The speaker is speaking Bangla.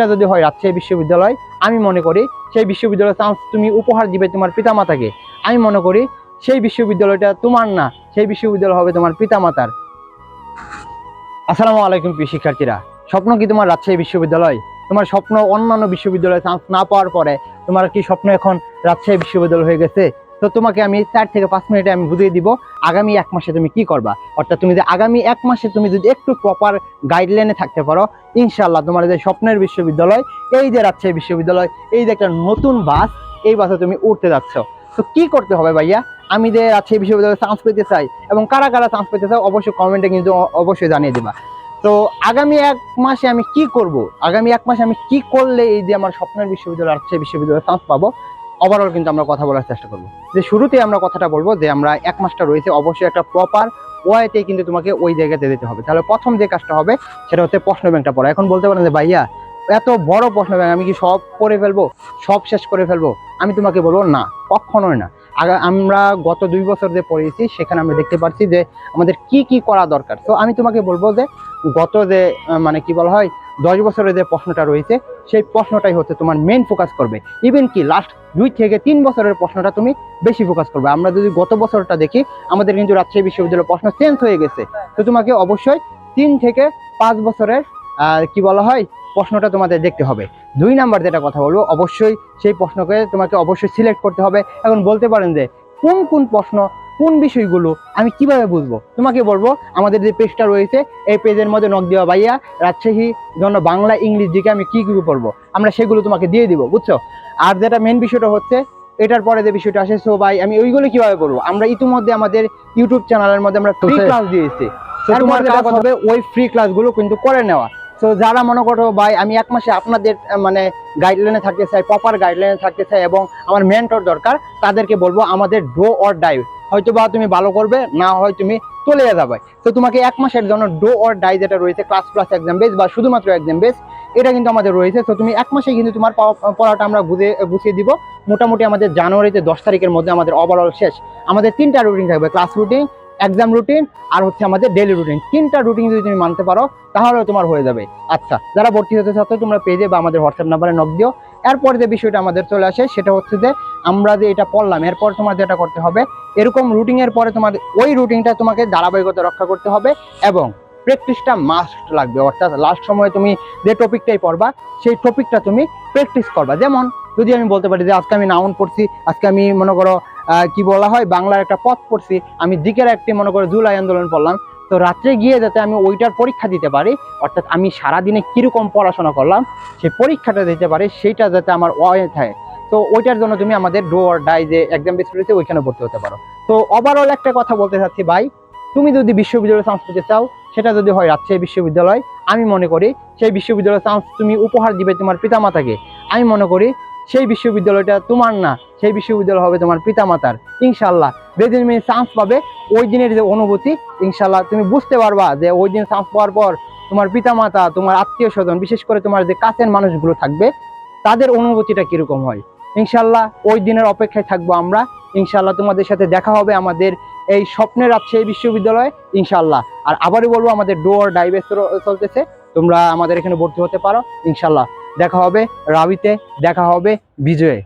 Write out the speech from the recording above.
এটা যদি হয় রাজশাহী বিশ্ববিদ্যালয়, আমি মনে করি সেই বিশ্ববিদ্যালয়ের চান্স তুমি উপহার দিবে তোমার পিতামাতাকে। আমি মনে করি সেই বিশ্ববিদ্যালয়টা তোমার না, সেই বিশ্ববিদ্যালয় হবে তোমার পিতামাতার। আসসালামু আলাইকুম প্রিয় শিক্ষার্থীরা, স্বপ্ন কি তোমার রাজশাহী বিশ্ববিদ্যালয়? তোমার স্বপ্ন অন্যান্য বিশ্ববিদ্যালয়ে চান্স না পাওয়ার পরে তোমার কি স্বপ্ন এখন রাজশাহী বিশ্ববিদ্যালয় হয়ে গেছে? তো তোমাকে আমি চার থেকে পাঁচ মিনিটে আমি বুঝিয়ে দিব আগামী এক মাসে তুমি কি করবা। অর্থাৎ তুমি যে আগামী এক মাসে তুমি যদি একটু প্রপার গাইডলাইনে থাকতে পারো ইনশাল্লাহ তোমার যে স্বপ্নের বিশ্ববিদ্যালয়, এই যে রাজশাহী বিশ্ববিদ্যালয়, এই যে একটা নতুন বাস, এই বাসে তুমি উঠতে যাচ্ছ। তো কি করতে হবে ভাইয়া? আমি যে রাজশাহী বিশ্ববিদ্যালয়ে চান্স পেতে চাই এবং কারা কারা চান্স পেতে চাও, অবশ্যই কমেন্টে কিন্তু অবশ্যই জানিয়ে দিবা। তো আগামী এক মাসে আমি কি করব? আগামী এক মাসে আমি কি করলে এই যে আমার স্বপ্নের বিশ্ববিদ্যালয়, রাজশাহী বিশ্ববিদ্যালয়ে চান্স পাবো? ওভারঅল কিন্তু আমরা কথা বলার চেষ্টা করব। যে শুরুতে আমরা কথাটা বলব যে আমরা এক মাসটা রয়েছে, অবশ্যই একটা প্রপার ওয়াইতে কিন্তু তোমাকে ওই জায়গাতে যেতে হবে। তাহলে প্রথম যে কাজটা হবে, সেটা হচ্ছে প্রশ্ন ব্যাংকটা পড়া। এখন বলতে পারেন যে, ভাইয়া, এত বড় প্রশ্ন ব্যাংক, আমি কি সব করে ফেলব? সব শেষ করে ফেলব? আমি তোমাকে বলব, না, কখনোই না। আগা আমরা গত দুই বছর যে পড়েছি, সেখানে আমরা দেখতে পাচ্ছি যে আমাদের কি কি করা দরকার। তো আমি তোমাকে বলব যে, গত যে মানে কি বলা হয় দশ বছরের যে প্রশ্নটা রয়েছে, সেই প্রশ্নটাই হচ্ছে তোমার মেন ফোকাস করবে। ইভেন কি লাস্ট দুই থেকে তিন বছরের প্রশ্নটা তুমি বেশি ফোকাস করবে। আমরা যদি গত বছরটা দেখি, আমাদের কিন্তু রাজশাহী বিশ্ববিদ্যালয়ের প্রশ্ন চেঞ্জ হয়ে গেছে। তো তোমাকে অবশ্যই তিন থেকে পাঁচ বছরের কি বলা হয়, প্রশ্নটা তোমাদের দেখতে হবে। দুই নাম্বার যেটা কথা বলব, অবশ্যই সেই প্রশ্নকে তোমাকে অবশ্যই সিলেক্ট করতে হবে। এখন বলতে পারেন যে, কোন কোন প্রশ্ন কোন বিষয়গুলো আমি কীভাবে বুঝব? তোমাকে বলব আমাদের যে পেজটা রয়েছে এই পেজের মধ্যে নক দেওয়া ভাইয়া রাজশাহী জন্য বাংলা ইংলিশ দিকে আমি কি কি পড়ব? আমরা সেগুলো তোমাকে দিয়ে দিব বুঝছ? আর যেটা মেন বিষয়টা হচ্ছে এটার পরে যে বিষয়টা আসে সো ভাই আমি ওইগুলো কীভাবে করব আমরা ইতিমধ্যে আমাদের ইউটিউব চ্যানেলের মধ্যে আমরা ফ্রি ক্লাস দিয়েছি। তোমার কাজ হবে ওই ফ্রি ক্লাসগুলো কিন্তু করে নেওয়া। তো যারা মনে করো ভাই আমি এক মাসে আপনাদের মানে গাইডলাইনে থাকতে চাই প্রপার গাইডলাইনে থাকতে চাই এবং আমার মেন্টর দরকার তাদেরকে বলব আমাদের ডো অর ডাই হয়তো বা তুমি ভালো করবে, না হয় তুমি চলে যাবে। তো তোমাকে এক মাসের জন্য ডো অর ডাই যেটা রয়েছে ক্লাস প্লাস এক্সাম বেস বা শুধুমাত্র এক্সাম বেস এটা কিন্তু আমাদের রয়েছে। তো তুমি এক মাসে কিন্তু তোমার পড়াটা আমরা বুঝে, বুঝিয়ে দিব। মোটামুটি আমাদের জানুয়ারিতে দশ তারিখের মধ্যে আমাদের ওভারঅল শেষ। আমাদের তিনটা রুটিন থাকবে ক্লাস রুটিন এক্সাম রুটিন আর হচ্ছে আমাদের ডেলি রুটিন তিনটা রুটিন যদি তুমি মানতে পারো তাহলে তোমার হয়ে যাবে। আচ্ছা যারা ভর্তি হতে চাচ্ছ তোমরা পেজে বা আমাদের হোয়াটসঅ্যাপ নাম্বারে নক দিও। এরপর যে বিষয়টা আমাদের চলে আসে, সেটা হচ্ছে যে আমরা যে এটা পড়লাম, এরপর তোমার যেটা করতে হবে, এরকম রুটিনের পরে তোমার ওই রুটিনটা তোমাকে ধারাবাহিকতা রক্ষা করতে হবে এবং প্র্যাকটিসটা মাস্ট লাগবে। অর্থাৎ লাস্ট সময়ে তুমি যে টপিকটাই পড়বা, সেই টপিকটা তুমি প্র্যাকটিস করবা। যেমন, যদি আমি বলতে পারি যে আজকে আমি নাউন পড়ছি, আজকে আমি মনে করো কি বলা হয়, বাংলার একটা পথ পড়ছি। আমি দিকের একটি, মনে করে, জুলাই আন্দোলন পড়লাম তো রাত্রে গিয়ে যাতে আমি ওইটার পরীক্ষা দিতে পারি, অর্থাৎ আমি সারাদিনে কীরকম পড়াশোনা করলাম সেই পরীক্ষাটা দিতে পারি, সেইটা যাতে আমার ওয়ে থাকে। তো ওইটার জন্য তুমি আমাদের ডো অর ডাই যে এক্সাম বেস রয়েছে ওইখানে ভর্তি হতে পারো। তো ওভারঅল একটা কথা বলতে চাচ্ছি, ভাই, তুমি যদি বিশ্ববিদ্যালয়ে চান্স পেতে চাও, সেটা যদি হয় রাজশাহী বিশ্ববিদ্যালয়, আমি মনে করি সেই বিশ্ববিদ্যালয়ের চান্স তুমি উপহার দিবে তোমার পিতামাতাকে। আমি মনে করি সেই বিশ্ববিদ্যালয়টা তোমার না, সেই বিশ্ববিদ্যালয় হবে তোমার পিতামাতার। ইনশাল্লাহ যেদিন তুমি চান্স পাবে, ওই দিনের যে অনুভূতি ইনশাল্লাহ তুমি বুঝতে পারবা যে ওই দিন চান্স পাওয়ার পর তোমার পিতামাতা, তোমার আত্মীয় স্বজন বিশেষ করে তোমার যে কাছের মানুষগুলো থাকবে, তাদের অনুভূতিটা কীরকম হয়? ইনশাল্লাহ ওই দিনের অপেক্ষায় থাকব আমরা। ইনশাল্লাহ তোমাদের সাথে দেখা হবে আমাদের এই স্বপ্নের রাজশাহী বিশ্ববিদ্যালয়ে ইনশাল্লাহ আর আবারও বলব, আমাদের ডোর ডাইভেস চলতেছে। তোমরা আমাদের এখানে ভর্তি হতে পারো ইনশাল্লাহ দেখা হবে রাবিতে দেখা হবে বিজয়ে।